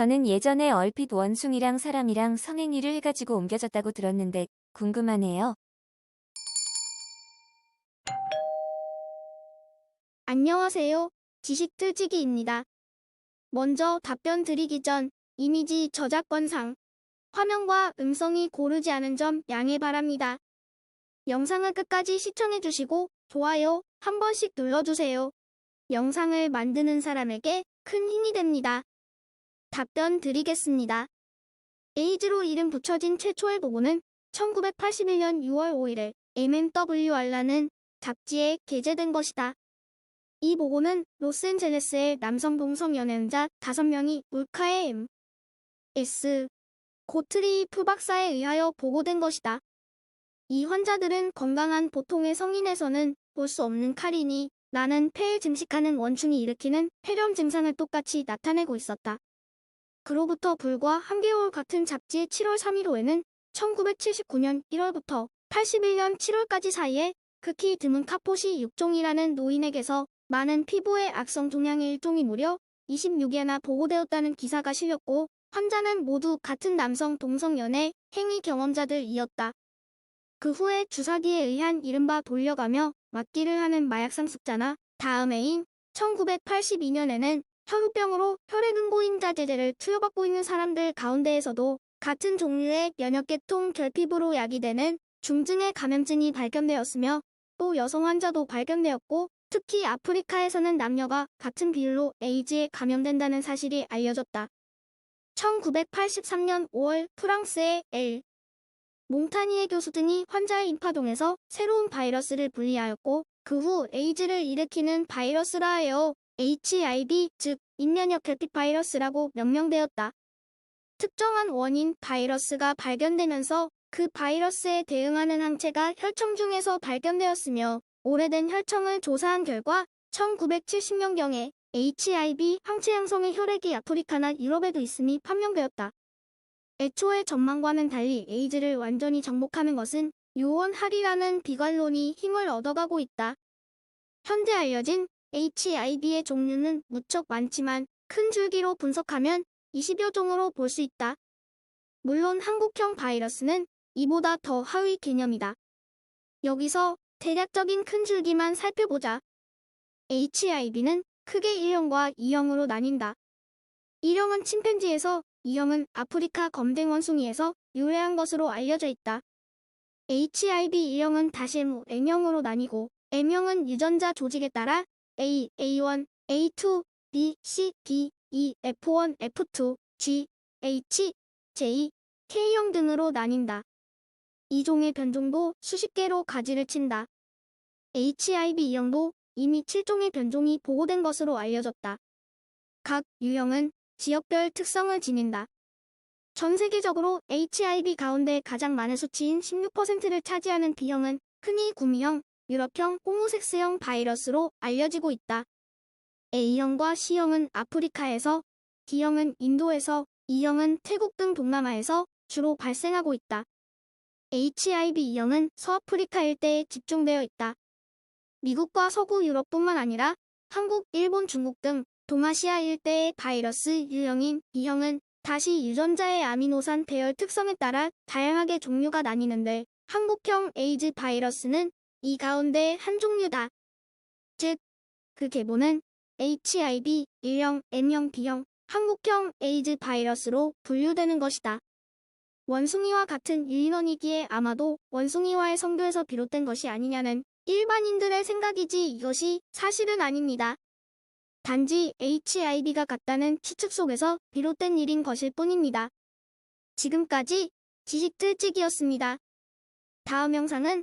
저는 예전에 얼핏 원숭이랑 사람이랑 성행위를 해가지고 옮겨졌다고 들었는데 궁금하네요. 안녕하세요. 지식틀치기입니다. 먼저 답변 드리기 전 이미지 저작권상 화면과 음성이 고르지 않은 점 양해 바랍니다. 영상을 끝까지 시청해주시고 좋아요 한 번씩 눌러주세요. 영상을 만드는 사람에게 큰 힘이 됩니다. 답변 드리겠습니다. 에이즈로 이름 붙여진 최초의 보고는 1981년 6월 5일에 MMWR라는 잡지에 게재된 것이다. 이 보고는 로스앤젤레스의 남성 동성 연애자 5명이 울카의 M. S. 고트리 프 박사에 의하여 보고된 것이다. 이 환자들은 건강한 보통의 성인에서는 볼 수 없는 카린이 나는 폐를 증식하는 원충이 일으키는 폐렴 증상을 똑같이 나타내고 있었다. 그로부터 불과 한 개월 같은 잡지의 7월 3일호에는 1979년 1월부터 81년 7월까지 사이에 극히 드문 카포시 6종이라는 노인에게서 많은 피부의 악성 종양의 일종이 무려 26개나 보고되었다는 기사가 실렸고 환자는 모두 같은 남성 동성 연애 행위 경험자들이었다. 그 후에 주사기에 의한 이른바 돌려가며 맞기를 하는 마약 상습자나 다음 해인 1982년에는 혈우병으로 혈액응고인자 제제를 투여받고 있는 사람들 가운데에서도 같은 종류의 면역계통 결핍으로 야기되는 중증의 감염증이 발견되었으며 또 여성 환자도 발견되었고 특히 아프리카에서는 남녀가 같은 비율로 에이즈에 감염된다는 사실이 알려졌다. 1983년 5월 프랑스의 엘 몽타니에 교수 등이 환자의 임파동에서 새로운 바이러스를 분리하였고 그 후 에이즈를 일으키는 바이러스라 하여 HIV 즉 인면역 결핍 바이러스라고 명명되었다. 특정한 원인 바이러스가 발견되면서 그 바이러스에 대응하는 항체가 혈청 중에서 발견되었으며 오래된 혈청을 조사한 결과 1970년경에 HIV 항체 양성의 혈액이 아프리카나 유럽에도 있음이 판명되었다. 애초의 전망과는 달리 에이즈를 완전히 정복하는 것은 요원할이라는 비관론이 힘을 얻어가고 있다. 현재 알려진 HIV의 종류는 무척 많지만 큰 줄기로 분석하면 20여 종으로 볼 수 있다. 물론 한국형 바이러스는 이보다 더 하위 개념이다. 여기서 대략적인 큰 줄기만 살펴보자. HIV는 크게 1형과 2형으로 나뉜다. 1형은 침팬지에서 2형은 아프리카 검댕 원숭이에서 유래한 것으로 알려져 있다. HIV 1형은 다시 M형으로 나뉘고 M형은 유전자 조직에 따라 A, A1, A2, B, C, D, E, F1, F2, G, H, J, K형 등으로 나뉜다. 이 종의 변종도 수십 개로 가지를 친다. HIV 2형도 이미 7종의 변종이 보고된 것으로 알려졌다. 각 유형은 지역별 특성을 지닌다. 전 세계적으로 HIV 가운데 가장 많은 수치인 16%를 차지하는 B형은 흔히 구미형, 유럽형, 호모섹스형 바이러스로 알려지고 있다. A형과 C형은 아프리카에서, D형은 인도에서, E형은 태국 등 동남아에서 주로 발생하고 있다. HIV-E형은 서아프리카 일대에 집중되어 있다. 미국과 서구 유럽뿐만 아니라 한국, 일본, 중국 등 동아시아 일대의 바이러스 유형인 B형은 다시 유전자의 아미노산 배열 특성에 따라 다양하게 종류가 나뉘는데 한국형 에이즈 바이러스는 이 가운데 한 종류다. 즉, 그 계보는 HIV, 1형, M형, B형, 한국형 에이즈 바이러스로 분류되는 것이다. 원숭이와 같은 유인원이기에 아마도 원숭이와의 성교에서 비롯된 것이 아니냐는 일반인들의 생각이지 이것이 사실은 아닙니다. 단지 HIV가 같다는 추측 속에서 비롯된 일인 것일 뿐입니다. 지금까지 지식들찍이었습니다. 다음 영상은